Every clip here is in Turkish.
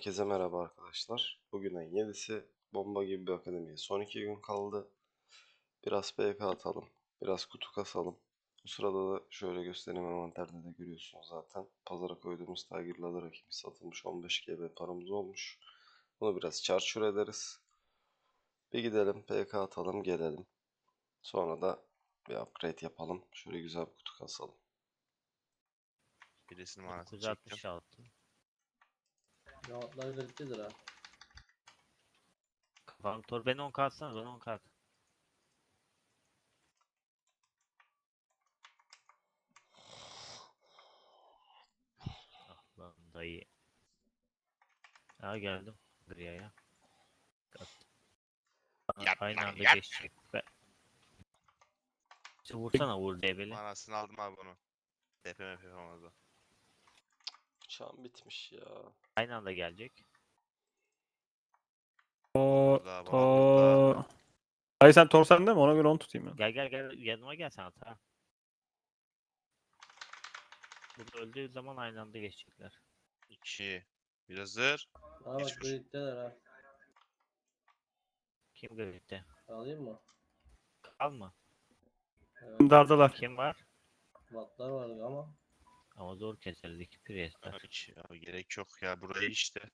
Herkese merhaba arkadaşlar. Bugün ayın 7'si. Bomba gibi bir akademiye son 2 gün kaldı. Biraz PK atalım. Biraz kutu kasalım. Bu sırada da şöyle göstereyim envanterde de görüyorsunuz zaten. Pazara koyduğumuz Tiger Ladder rakibi satılmış 15 GB paramız olmuş. Bunu biraz çarçur ederiz. Bir gidelim PK atalım gelelim. Sonra da bir upgrade yapalım. Şöyle güzel bir kutu kasalım. Birisinin manasını çektim. 966. Cevaplar kalitelidir ha. Kafam tor. Beni 10 kalsana. Ben 10 kalk. Ah lan dayı. Ya geldim. Buraya ya. Yat Aynı lan, anda yat. geçecek. Be. İşte vursana vur debeli. Manasını aldım abi bunu. DP mp yapamaz o. Bıçağım bitmiş ya. Aynı anda gelecek. O Burada, bana burada. to. Hayır sen Thor sende mi? Ona göre onu tutayım ben. Gel gel gel yanıma gel sen ata. Burada öldüğü zaman aynı anda geçecekler. İki. Bir hazır. Aa bak Geçmiş. ha. Kim gridde? Alayım mı? Kalma. Evet. Dardalar. Kim var? Wattlar vardı ama. Ama zor keseriz iki Priest'ler. Hiç ya, gerek yok ya burayı işte.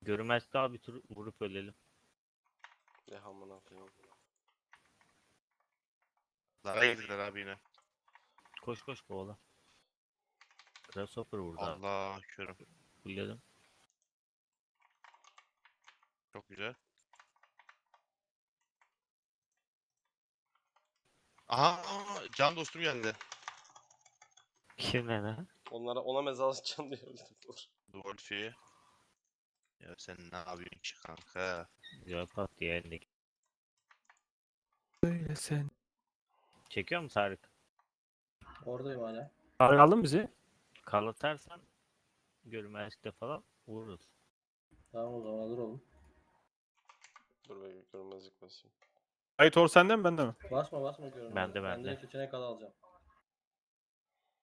Görünmez daha bir tur vurup ölelim. Ne hamına koyayım. Lara girdiler abi yine. Koş koş kovala. Grasshopper vurdu abi. Allah körüm. Fulledim. Çok güzel. Aha can dostum geldi. Kim ne? Onlara ona mezar atacağım diye öldüm. Dur. Wolfie. Ya sen ne yapıyorsun ki kanka? Güzel pat diye elindeki. Söyle sen. Çekiyor mu Tarık? Oradayım hala. Tarık aldın mı bizi? Karlatarsan görünmezlikte falan vururuz. Tamam o zaman hazır olun. Dur be görmezlik basayım. Hayır Thor sende mi bende mi? Basma basma görün. Bende, Ben bende. direkt seçenek al alacağım.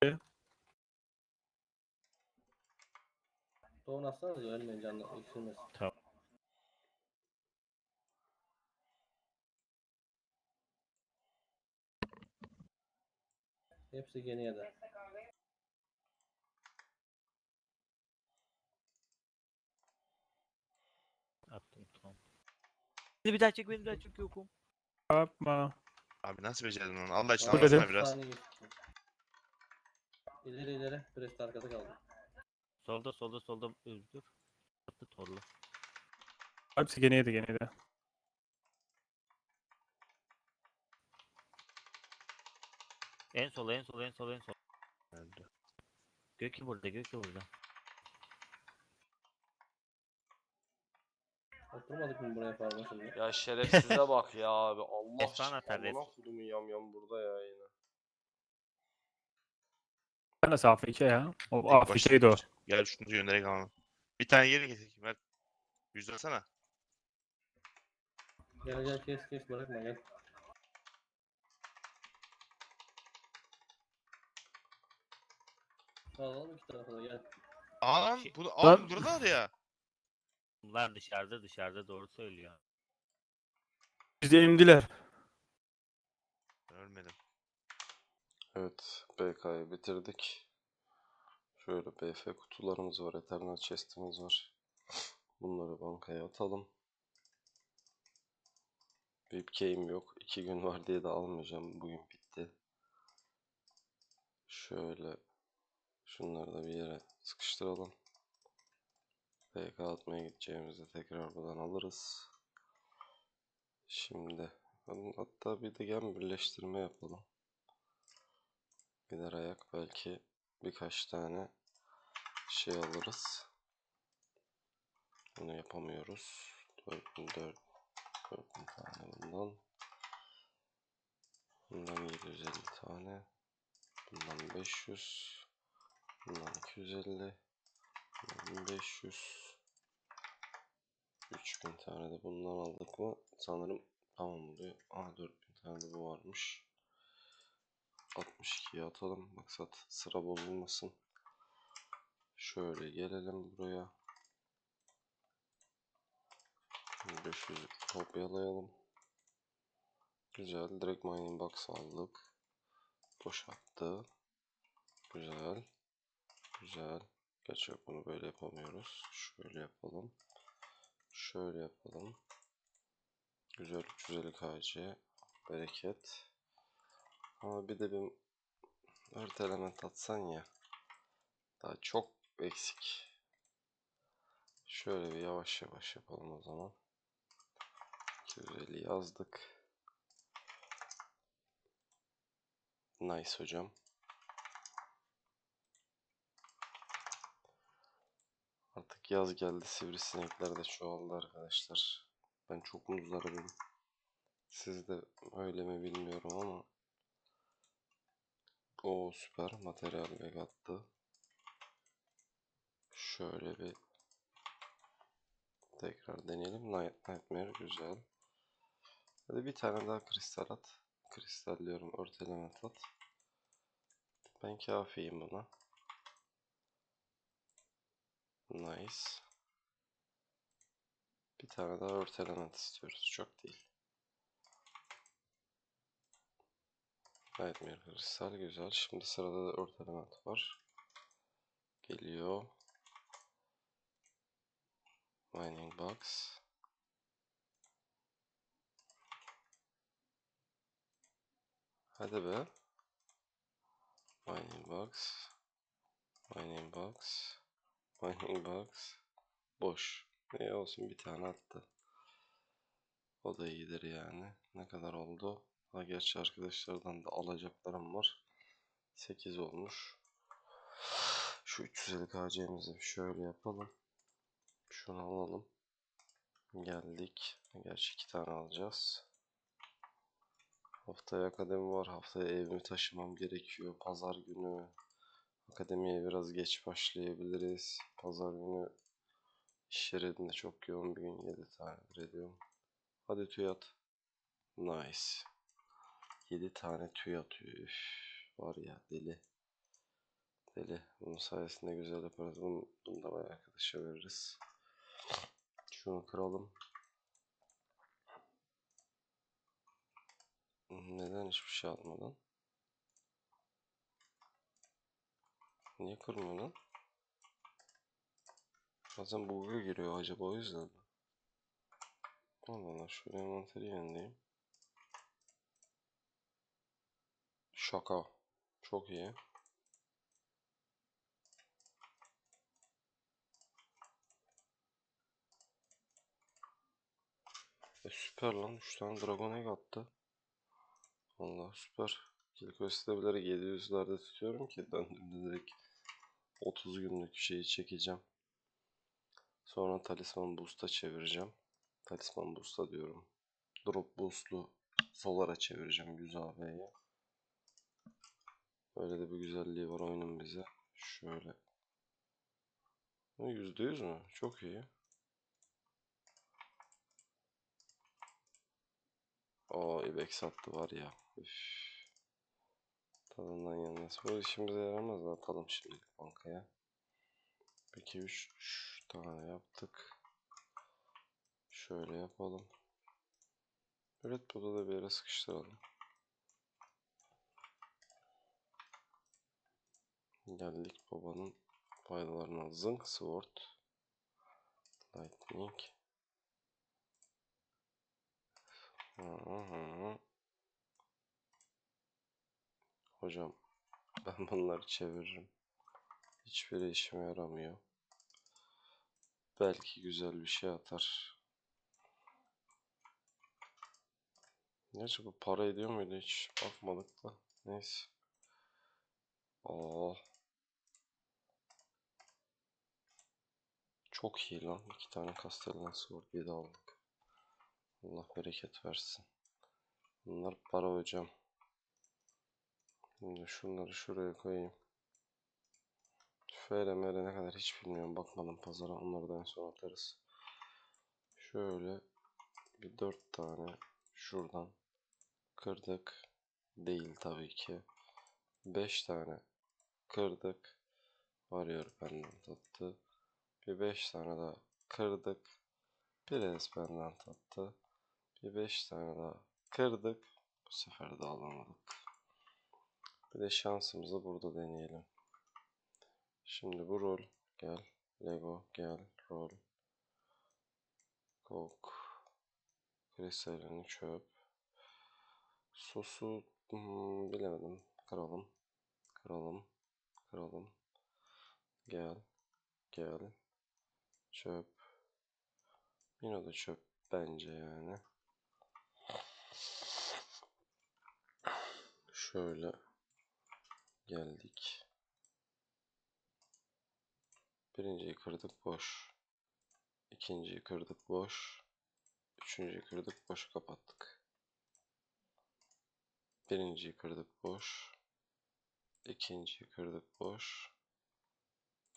E? Doğun atsanız ya ölmeyin canlı eksilmesin. Tamam. Hepsi geniye de. Attım tamam. Bir daha çek beni bir daha çek yokum. Yapma. Abi nasıl becerdin onu? Allah için dedim. anlatsana biraz. İleri ileri. Prest arkada kaldı. Solda solda solda öldür. Attı torlu. Hepsi geneydi geneydi. En sola en sola en sola en sola. Öldü. Gökü burada Gökü burada. Oturmadık mı buraya farma şimdi? Ya şerefsize bak ya abi. Allah Efsane atar, efsane. kodumun yam yam burada ya yine. Ben nasıl Afrika ya? O Afrika'ydı o. Gel şunu gönderek alalım. Bir tane yeri getir. Mert. Yüz versene. Gel gel kes kes bırakma gel. Alalım iki tarafa da gel. Aa lan Şey- bunu Lan- al burada var ya. Bunlar dışarıda dışarıda doğru söylüyor. Bizi emdiler. Ölmedim. Evet BK'yı bitirdik. Şöyle BF kutularımız var. Eternal chest'imiz var. Bunları bankaya atalım. Game yok. 2 gün var diye de almayacağım. Bugün bitti. Şöyle şunları da bir yere sıkıştıralım. BK atmaya gideceğimizde tekrar buradan alırız. Şimdi hatta bir de gem birleştirme yapalım. Gider ayak belki birkaç tane şey alırız. Bunu yapamıyoruz. 4004 4000 tane bundan. Bundan 750 tane. Bundan 500. Bundan 250. Bundan 500. 3000 tane de bundan aldık mı sanırım tamam oluyor. Aa 4000 tane de bu varmış. 62'ye atalım. Maksat sıra bozulmasın. Şöyle gelelim buraya. 500 kopyalayalım. Güzel. Direkt mining box aldık. Boşalttı. Güzel. Güzel. Gerçi bunu böyle yapamıyoruz. Şöyle yapalım. Şöyle yapalım. Güzel 350 KC. Bereket. Ama bir de bir element atsan ya. Daha çok eksik. Şöyle bir yavaş yavaş yapalım o zaman. 250 yazdık. Nice hocam. Artık yaz geldi. Sivrisinekler de çoğaldı arkadaşlar. Ben çok muzdaribim. Siz de öyle mi bilmiyorum ama. O süper. Materyal bag attı. Şöyle bir tekrar deneyelim. Night Nightmare güzel. Hadi bir tane daha kristal at. Kristal diyorum. Element at. Ben kafiyim buna. Nice. Bir tane daha Earth element istiyoruz. Çok değil. Nightmare kristal güzel. Şimdi sırada da Earth element var. Geliyor. Mining box. Hadi be. Mining box. Mining box. Mining box. Boş. Ne olsun bir tane attı. O da iyidir yani. Ne kadar oldu? Ha gerçi arkadaşlardan da alacaklarım var. 8 olmuş. Şu 350 KC'mizi şöyle yapalım. Şunu alalım. Geldik. Gerçi iki tane alacağız. Haftaya akademi var. Haftaya evimi taşımam gerekiyor. Pazar günü akademiye biraz geç başlayabiliriz. Pazar günü iş yerinde çok yoğun bir gün 7 tane ediyorum. Hadi tüy at. Nice. 7 tane tüy atıyor. Üf, var ya deli. Deli. Bunun sayesinde güzel yaparız. Bunu, bunu da bayağı arkadaşa veririz. Şunu kıralım. Neden hiçbir şey almadan? Niye kırmıyor lan? Bazen bug'a giriyor acaba o yüzden mi? Allah Allah şöyle envanteri yenileyim. Şaka. Çok iyi. E süper lan 3 tane Dragon Egg attı. Allah süper. Kill Quest'leri 700'lerde tutuyorum ki döndüğümde direkt 30 günlük şeyi çekeceğim. Sonra Talisman Boost'a çevireceğim. Talisman Boost'a diyorum. Drop Boost'lu Solar'a çevireceğim 100 AV'ye. Öyle de bir güzelliği var oyunun bize. Şöyle. Ha, %100 mü? Çok iyi. O ibex attı var ya. Üf. Tadından yenmez. Bu işimize yaramaz atalım şimdi bankaya. 2 3 tane yaptık. Şöyle yapalım. Evet burada da bir yere sıkıştıralım. Geldik babanın faydalarına. Zınk Sword. Lightning. Hocam ben bunları çeviririm. Hiçbiri işime yaramıyor. Belki güzel bir şey atar. Gerçi bu para ediyor muydu hiç bakmadık da. Neyse. Aa. Çok iyi lan. İki tane Castellan Sword bir de aldık. Allah bereket versin. Bunlar para hocam. Şimdi şunları şuraya koyayım. FR MR ne kadar hiç bilmiyorum. Bakmadım pazara. Onları da en son atarız. Şöyle bir dört tane şuradan kırdık. Değil tabii ki. Beş tane kırdık. Varıyor benden tattı. Bir beş tane daha kırdık. Es benden tattı. Bir beş tane daha kırdık. Bu sefer de alamadık. Bir de şansımızı burada deneyelim. Şimdi bu rol gel. Lego gel. Rol. Kok. Kristalini çöp. Sosu hmm, bilemedim. Kıralım. Kıralım. Kıralım. Gel. Gel. Çöp. Yine de çöp bence yani. Şöyle geldik. Birinciyi kırdık boş. İkinciyi kırdık boş. Üçüncüyü kırdık boş kapattık. Birinciyi kırdık boş. İkinciyi kırdık boş.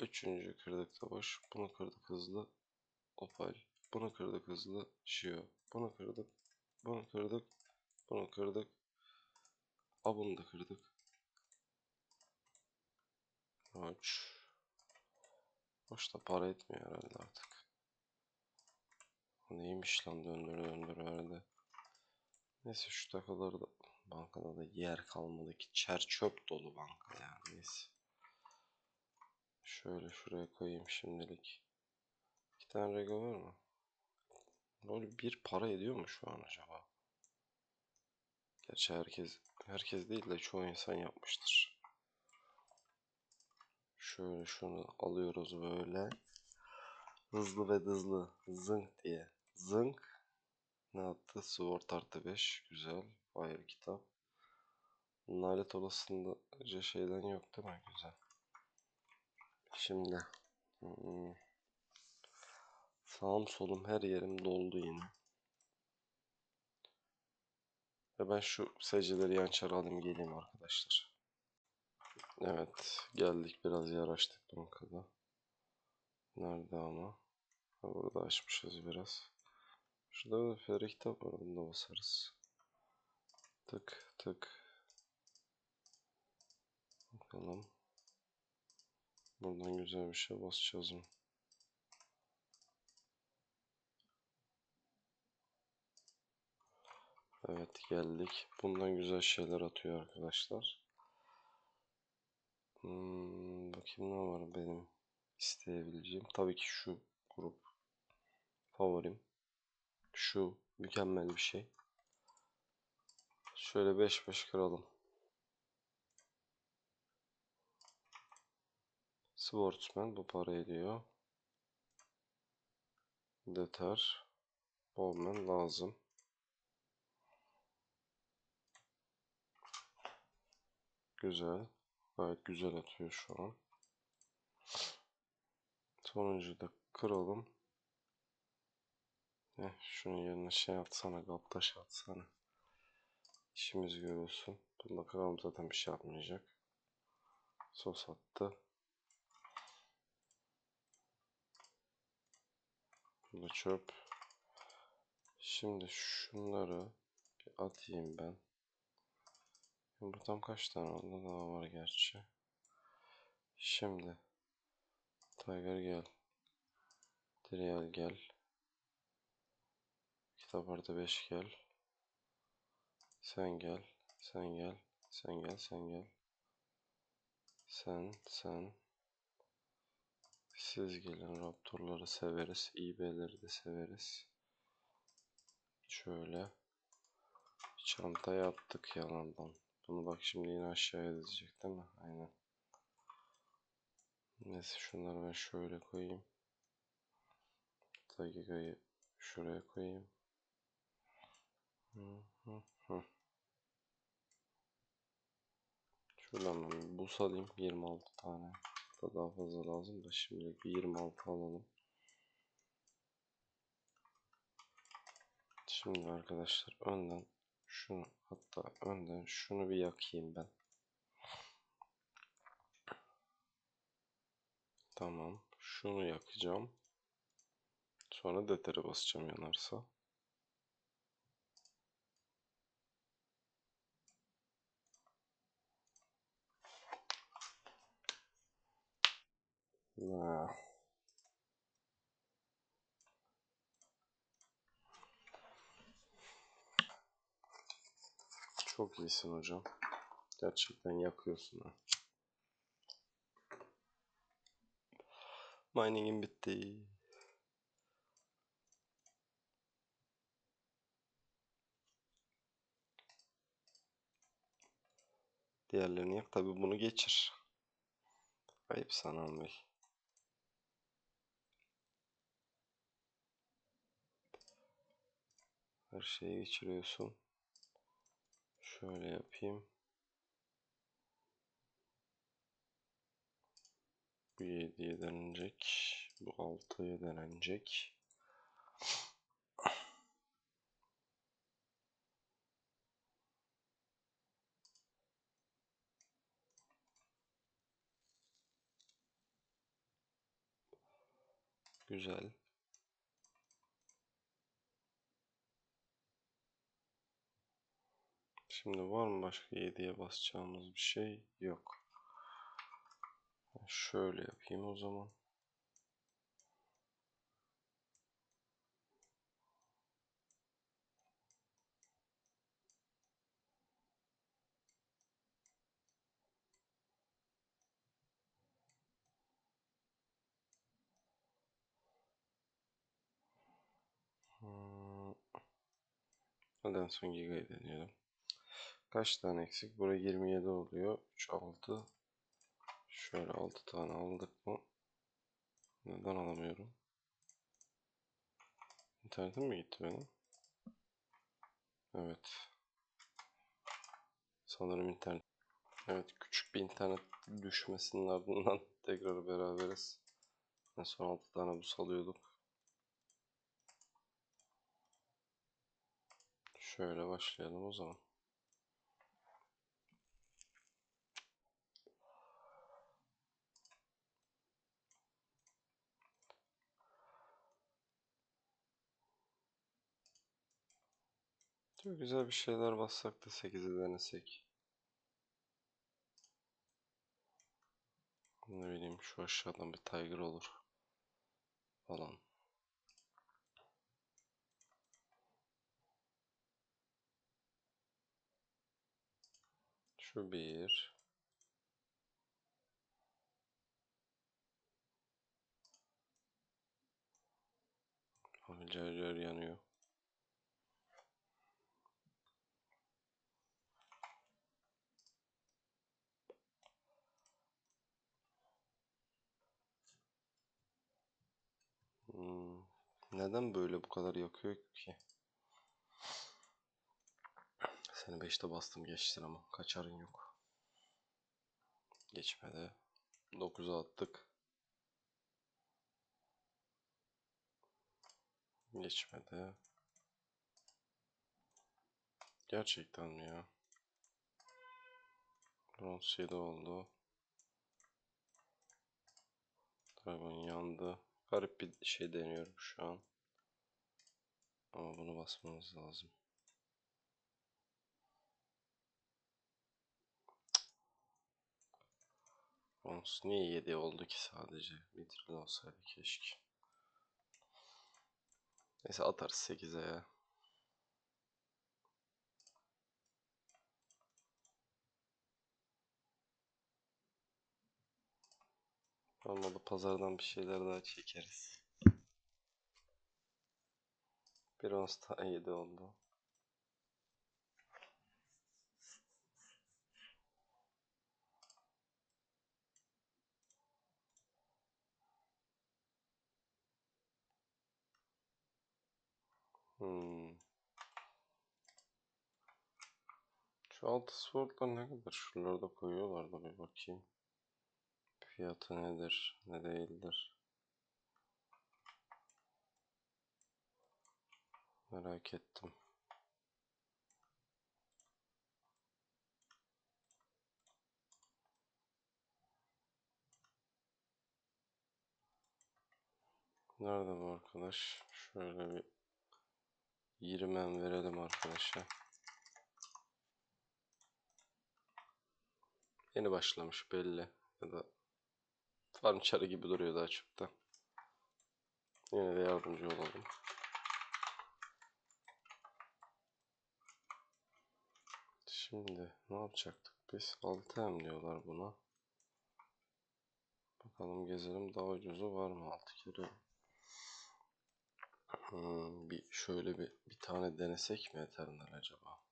Üçüncüyü kırdık da boş. Bunu kırdık hızlı. Opal. Bunu kırdık hızlı. Shio. Bunu kırdık. Bunu kırdık. Bunu kırdık. A bunu da kırdık. Aç. Boşta para etmiyor herhalde artık. Neymiş lan döndür döndür verdi. Neyse şu takıları da bankada da yer kalmadı ki çer çöp dolu banka yani neyse. Şöyle şuraya koyayım şimdilik. İki tane rego var mı? Böyle bir para ediyor mu şu an acaba? Gerçi herkes herkes değil de çoğu insan yapmıştır. Şöyle şunu alıyoruz böyle. Hızlı ve hızlı. Zınk diye. Zınk. Ne yaptı? Sword artı 5. Güzel. Fire kitap. Nalet olasında şeyden yok değil mi? Güzel. Şimdi. hmm, Sağım solum her yerim doldu yine. Ve ben şu seceleri yançar alayım geleyim arkadaşlar. Evet geldik biraz yaraştık bankada. Nerede ama? Ha, burada açmışız biraz. Şurada da feri kitap var bunu da basarız. Tık tık. Bakalım. Buradan güzel bir şey basacağız mı? Evet geldik. Bundan güzel şeyler atıyor arkadaşlar. Hmm, bakayım ne var benim isteyebileceğim. Tabii ki şu grup favorim. Şu mükemmel bir şey. Şöyle 5-5 kıralım. Sportsman bu para ediyor. Deter. Bowman lazım. Güzel. Gayet güzel atıyor şu an. Sonuncuyu da kıralım. Heh, şunun yerine şey atsana, gaptaş atsana. İşimiz görülsün. Bunu da kıralım zaten bir şey yapmayacak. Sos attı. Bu da çöp. Şimdi şunları bir atayım ben. Yumurtam kaç tane oldu? Daha var gerçi. Şimdi Tiger gel. Trial gel. Kitap artı 5 gel. Sen gel. Sen gel. Sen gel. Sen gel. Sen. Sen. Siz gelin. Raptorları severiz. eBay'leri de severiz. Şöyle. Çanta yaptık yalandan. Bunu bak şimdi yine aşağıya dizecek değil mi? Aynen. Neyse şunları ben şöyle koyayım. Dakikayı şuraya koyayım. Hı hı hı. Şuradan ben bir bus alayım. 26 tane. Da daha fazla lazım da şimdilik bir 26 alalım. Şimdi arkadaşlar önden şunu hatta önden şunu bir yakayım ben. Tamam. Şunu yakacağım. Sonra detere basacağım yanarsa. Ya. Çok iyisin hocam. Gerçekten yakıyorsun ha. Mining'in bitti. Diğerlerini yak. Tabi bunu geçir. Ayıp sana Bey. Her şeyi geçiriyorsun. Şöyle yapayım. Bu 7'ye denecek. Bu 6'ya denecek. Güzel. Şimdi var mı başka 7'ye basacağımız bir şey? Yok. Şöyle yapayım o zaman. Hmm. Hadi son giga'yı deneyelim. Kaç tane eksik? Buraya 27 oluyor. 3, 6. Şöyle 6 tane aldık mı? Neden alamıyorum? İnternetim mi gitti benim? Evet. Sanırım internet. Evet küçük bir internet düşmesinin ardından tekrar beraberiz. En son 6 tane bu salıyorduk. Şöyle başlayalım o zaman. Çok güzel bir şeyler bassak da 8'i denesek. Ne bileyim şu aşağıdan bir tiger olur. Falan. Şu bir. Cer yanıyor. Hmm, Neden böyle bu kadar yakıyor ki? Seni 5'te bastım geçtin ama kaçarın yok. Geçmedi. 9'a attık. Geçmedi. Gerçekten mi ya? Bronz 7 oldu. Dragon yandı. Garip bir şey deniyorum şu an. Ama bunu basmamız lazım. Bronz niye 7 oldu ki sadece? Mithril olsaydı keşke. Neyse atarız 8'e ya. Olmadı pazardan bir şeyler daha çekeriz. Bir ons daha 7 oldu. Hmm. Şu altı swordlar ne kadar? Şuralarda koyuyorlar da bir bakayım. Fiyatı nedir, ne değildir. Merak ettim. Nerede bu arkadaş? Şöyle bir 20 en verelim arkadaşa. Yeni başlamış belli. Ya da farm çarı gibi duruyor daha çok da. Yine de yardımcı olalım. Şimdi ne yapacaktık biz? 6M diyorlar buna. Bakalım gezelim daha ucuzu var mı 6 kere? Hmm, bir şöyle bir bir tane denesek mi Eternal acaba?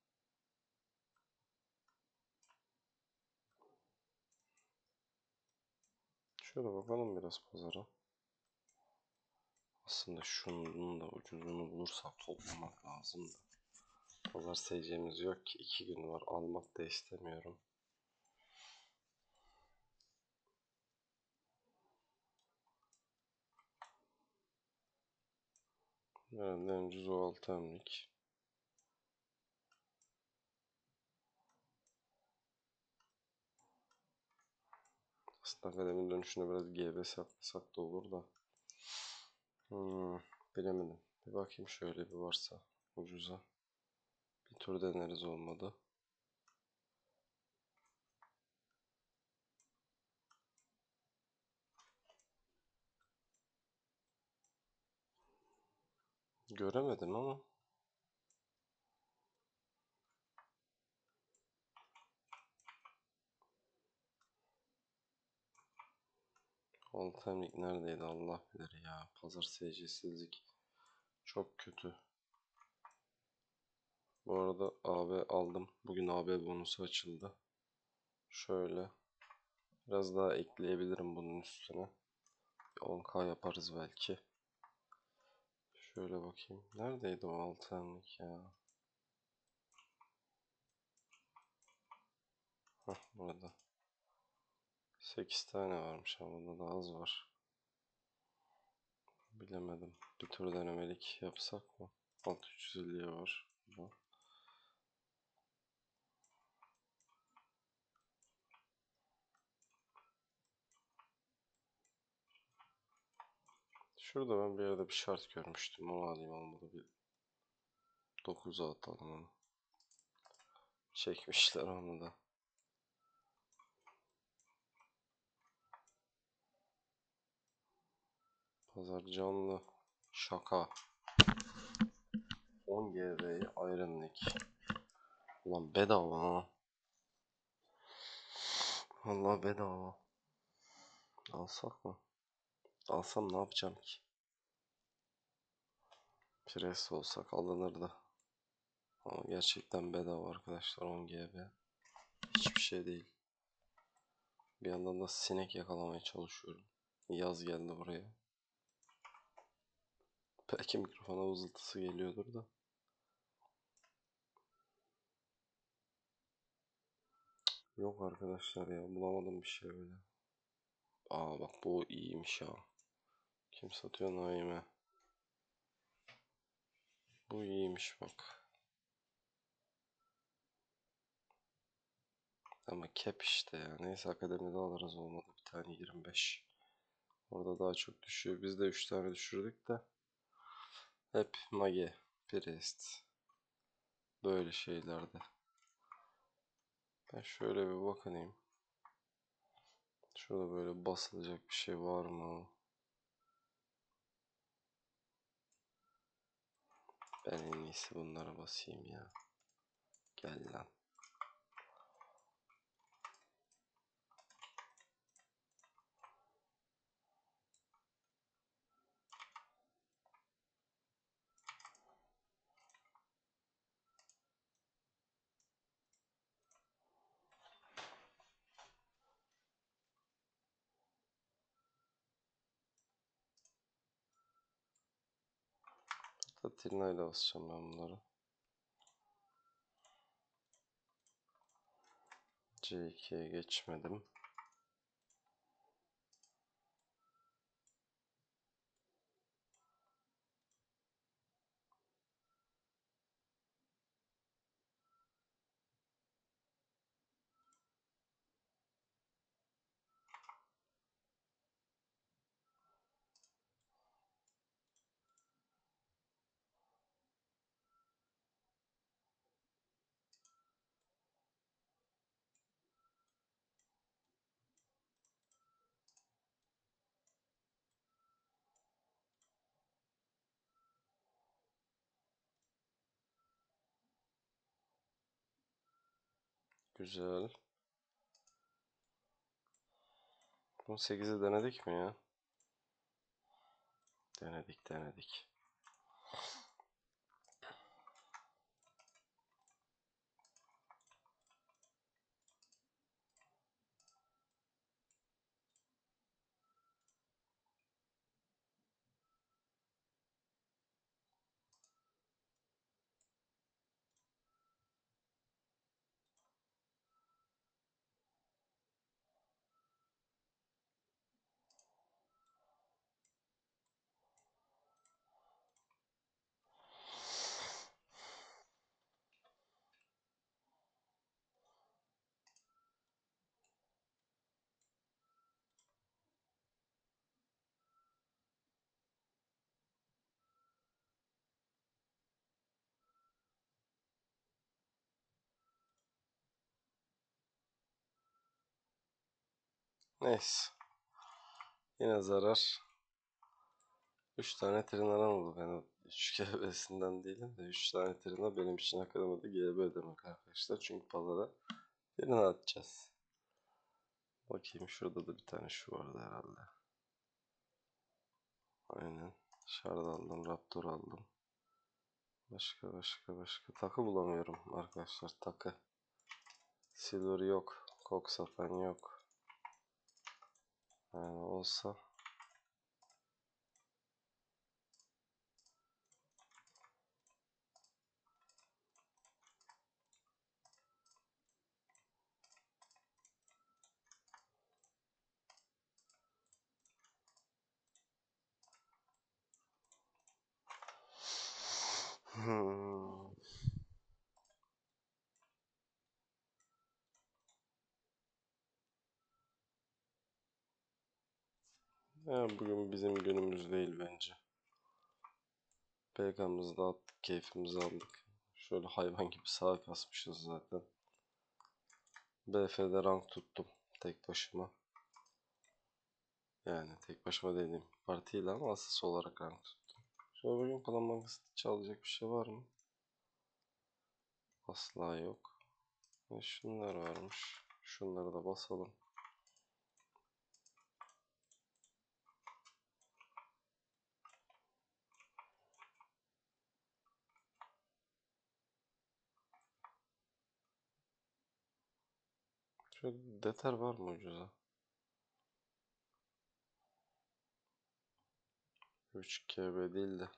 Şöyle bakalım biraz pazara. Aslında şunun da ucuzunu bulursak toplamak lazım da. Pazar seyircimiz yok ki. iki gün var. Almak da istemiyorum. Herhalde ucuz o 6 emlik. Aslında akademinin dönüşüne biraz GB saklasak da olur da. Hmm, bilemedim. Bir bakayım şöyle bir varsa ucuza. Bir tur deneriz olmadı. Göremedim ama. Altemlik neredeydi Allah bilir ya. Pazar seyircisizlik çok kötü. Bu arada AB aldım. Bugün AB bonusu açıldı. Şöyle. Biraz daha ekleyebilirim bunun üstüne. Bir 10k yaparız belki. Şöyle bakayım. Neredeydi o altemlik ya? Hah burada. 8 tane varmış ama bunda da az var. Bilemedim. Bir tur denemelik yapsak mı? 6350'ye var. Bu. Şurada ben bir yerde bir şart görmüştüm. Onu alayım olmadı bir 9'a atalım onu. Çekmişler onu da. Pazar canlı. Şaka. 10 GB'yi Iron Link. Ulan bedava ha. Vallahi bedava. Alsak mı? Alsam ne yapacağım ki? Pres olsak alınırdı. Ama gerçekten bedava arkadaşlar 10 GB. Hiçbir şey değil. Bir yandan da sinek yakalamaya çalışıyorum. Yaz geldi buraya. Belki mikrofona vızıltısı geliyordur da. Yok arkadaşlar ya bulamadım bir şey öyle. Aa bak bu iyiymiş ya. Kim satıyor Naime? Bu iyiymiş bak. Ama cap işte ya. Neyse akademide alırız olmadı. Bir tane 25. Orada daha çok düşüyor. Biz de 3 tane düşürdük de. Hep mage, priest. Böyle şeylerde. Ben şöyle bir bakayım. Şurada böyle basılacak bir şey var mı? Ben en iyisi bunlara basayım ya. Gel lan. Hatta tırnağıyla basacağım ben bunları. C2'ye geçmedim. Güzel. Bu 8'i denedik mi ya? Denedik denedik. Neyse. Yine zarar. 3 tane Trinaren oldu. Ben 3 GB'sinden değilim de 3 tane Trina benim için akademide GB demek arkadaşlar. Çünkü pazara birini atacağız. Bakayım şurada da bir tane şu vardı herhalde. Aynen. Shard aldım, Raptor aldım. Başka başka başka. Takı bulamıyorum arkadaşlar. Takı. Silver yok. Kok satan yok. Yani olsa Ya bugün bizim günümüz değil bence. PK'mızı da attık, keyfimizi aldık. Şöyle hayvan gibi sağa kasmışız zaten. BF'de rank tuttum tek başıma. Yani tek başıma dediğim partiyle ama asıl olarak rank tuttum. Şöyle bugün Plan Bankası çalacak bir şey var mı? Asla yok. Ve şunlar varmış. Şunları da basalım. Şöyle deter var mı ucuza? 3 KB değil de.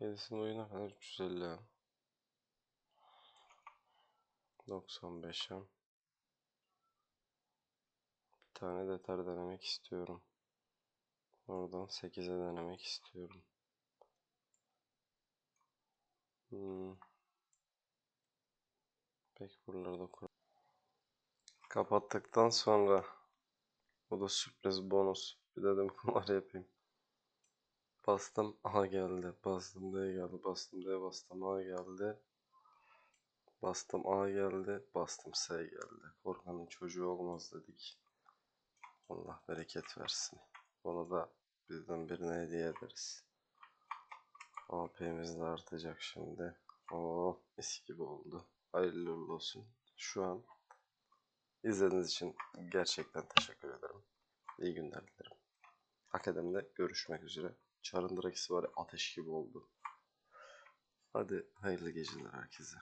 Yedisinin oyuna kadar 350 ya. 95 hem. Bir tane deter denemek istiyorum. Oradan 8'e denemek istiyorum. Hmm. Peki buraları da. Kapattıktan sonra bu da sürpriz bonus. Bir dedim kumar yapayım. Bastım A geldi. Bastım D geldi. Bastım D bastım A geldi. Bastım A geldi. Bastım S geldi. Korkanın çocuğu olmaz dedik. Allah bereket versin. Bunu da bizden birine hediye ederiz. AP'miz de artacak şimdi. Oo, mis gibi oldu. Hayırlı olsun. Şu an izlediğiniz için gerçekten teşekkür ederim. İyi günler dilerim. Akademide görüşmek üzere. Çarın drakisi var ateş gibi oldu. Hadi hayırlı geceler herkese.